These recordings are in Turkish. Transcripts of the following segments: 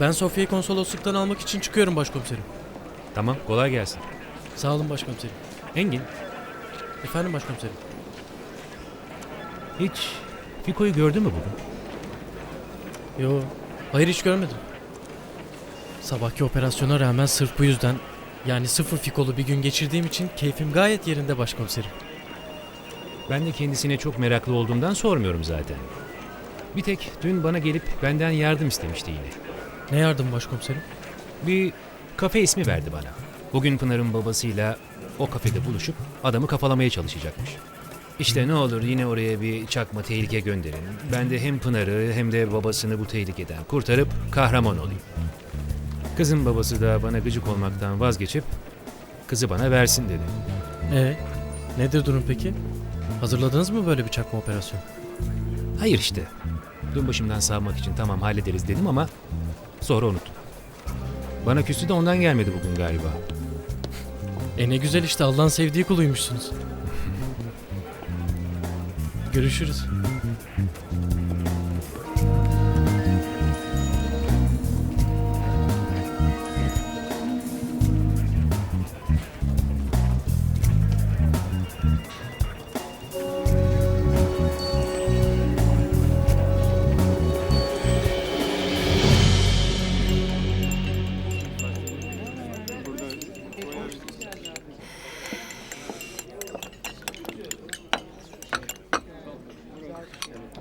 Ben Sofya'yı konsolosluktan almak için çıkıyorum başkomiserim. Tamam kolay gelsin. Sağ olun başkomiserim. Engin Efendim başkomiserim. hiç Fiko'yu gördün mü bugün? Yo. Hayır hiç görmedim. Sabahki operasyona rağmen sırf bu yüzden yani sıfır fikolu bir gün geçirdiğim için keyfim gayet yerinde başkomiserim. Ben de kendisine çok meraklı olduğumdan sormuyorum zaten. Bir tek dün bana gelip benden yardım istemişti yine. Ne yardım başkomiserim? Bir kafe ismi verdi bana. Bugün Pınar'ın babasıyla o kafede buluşup adamı kafalamaya çalışacakmış. İşte ne olur yine oraya bir çakma tehlike gönderin. Ben de hem Pınar'ı hem de babasını bu tehlikeden kurtarıp kahraman olayım. Kızın babası da bana gıcık olmaktan vazgeçip kızı bana versin dedi. E nedir durum peki? Hazırladınız mı böyle bir çakma operasyon? Hayır işte. Dün başımdan savmak için tamam hallederiz dedim ama sonra unuttum. Bana küstü de ondan gelmedi bugün galiba. E ne güzel işte Allah'ın sevdiği kuluymuşsunuz. Görüşürüz.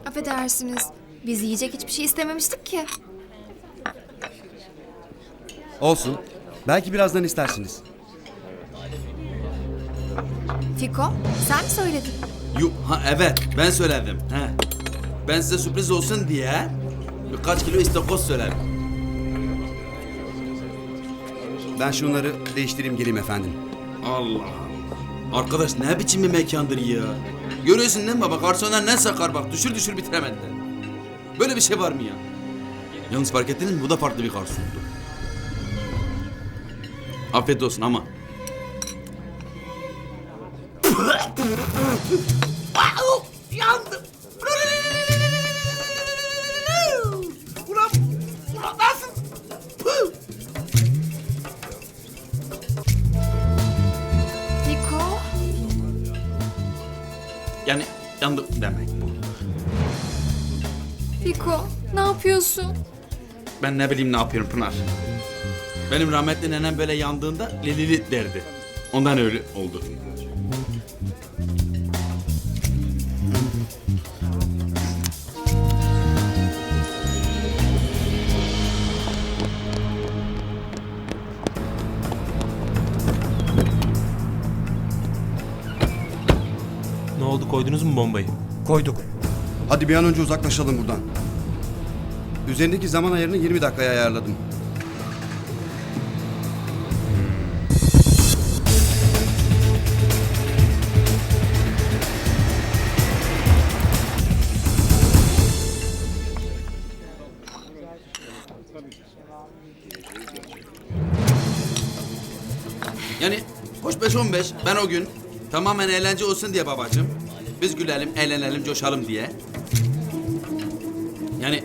Affedersiniz. Biz yiyecek hiçbir şey istememiştik ki. Olsun. Belki birazdan istersiniz. Fiko, sen mi söyledin? Yu, ha evet ben söyledim. He. Ben size sürpriz olsun diye birkaç kilo istakoz söyledim. Ben şunları değiştireyim geleyim efendim. Allah. Arkadaş ne biçim bir mekandır ya. Görüyorsun değil mi baba garsonlar ne sakar bak düşür düşür bitiremediler. Böyle bir şey var mı ya? Yalnız fark ettiniz mi bu da farklı bir garsondu. Afiyet olsun ama. Yandım. Yani yandım demek bu. Fiko ne yapıyorsun? Ben ne bileyim ne yapıyorum Pınar. Benim rahmetli nenem böyle yandığında lilili derdi. Ondan öyle oldu. Koydunuz mu bombayı? Koyduk. Hadi bir an önce uzaklaşalım buradan. Üzerindeki zaman ayarını 20 dakikaya ayarladım. Yani hoş 5-15 ben o gün tamamen eğlence olsun diye babacığım. Biz gülelim, eğlenelim, coşalım diye. Yani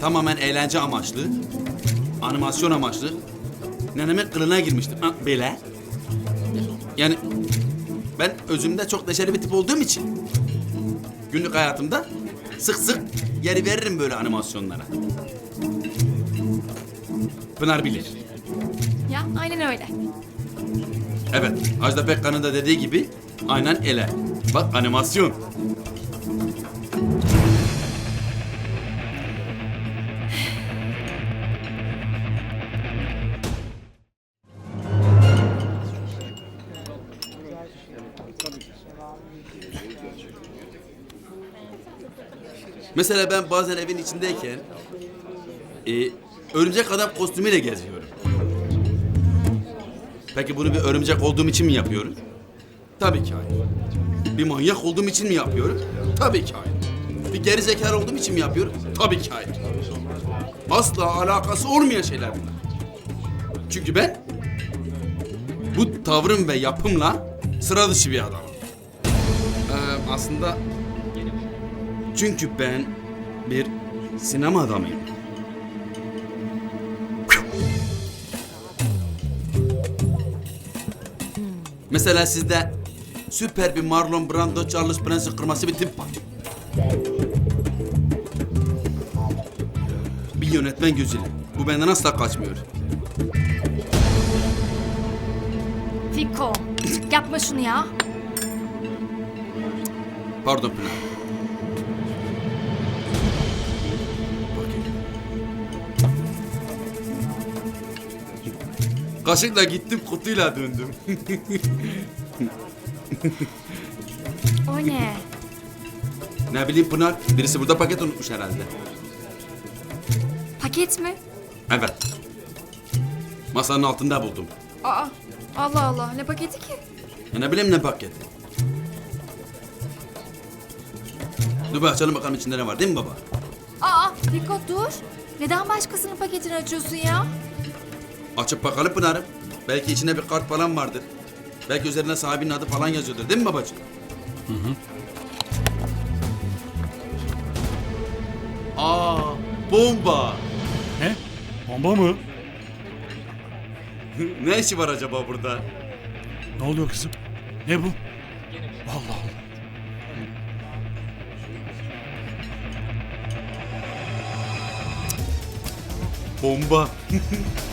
tamamen eğlence amaçlı, animasyon amaçlı nenemin kılına girmiştim. Ha, böyle. Yani ben özümde çok neşeli bir tip olduğum için günlük hayatımda sık sık yeri veririm böyle animasyonlara. Pınar bilir. Ya aynen öyle. Evet, Ajda Pekkan'ın da dediği gibi aynen ele. Bak animasyon. Mesela ben bazen evin içindeyken e, örümcek adam kostümüyle geziyorum. Peki bunu bir örümcek olduğum için mi yapıyorum? Tabii ki hayır. Bir manyak olduğum için mi yapıyorum? Tabii ki hayır. Bir geri zekalı olduğum için mi yapıyorum? Tabii ki hayır. Asla alakası olmayan şeyler bunlar. Çünkü ben bu tavrım ve yapımla sıra dışı bir adamım. Ee, aslında çünkü ben bir sinema adamıyım. Mesela sizde süper bir Marlon Brando, Charles Bronson kırması bir tip var. Bir yönetmen gözüyle. Bu benden asla kaçmıyor. Fiko yapma şunu ya. Pardon Pınar. Kaşıkla gittim kutuyla döndüm. O ne? ne bileyim Pınar, birisi burada paket unutmuş herhalde. Paket mi? Evet. Masanın altında buldum. Aa Allah Allah ne paketi ki? Ya ne bileyim ne paketi. Dur bir açalım bakalım içinde ne var değil mi baba? Aa Fiko dur. Neden başkasının paketini açıyorsun ya? Açıp bakalım Pınar'ım. Belki içine bir kart falan vardır. Belki üzerine sahibinin adı falan yazıyordur değil mi babacığım? Hı hı. Aa, bomba. Ne? Bomba mı? ne işi var acaba burada? Ne oluyor kızım? Ne bu? Allah Allah. Bomba.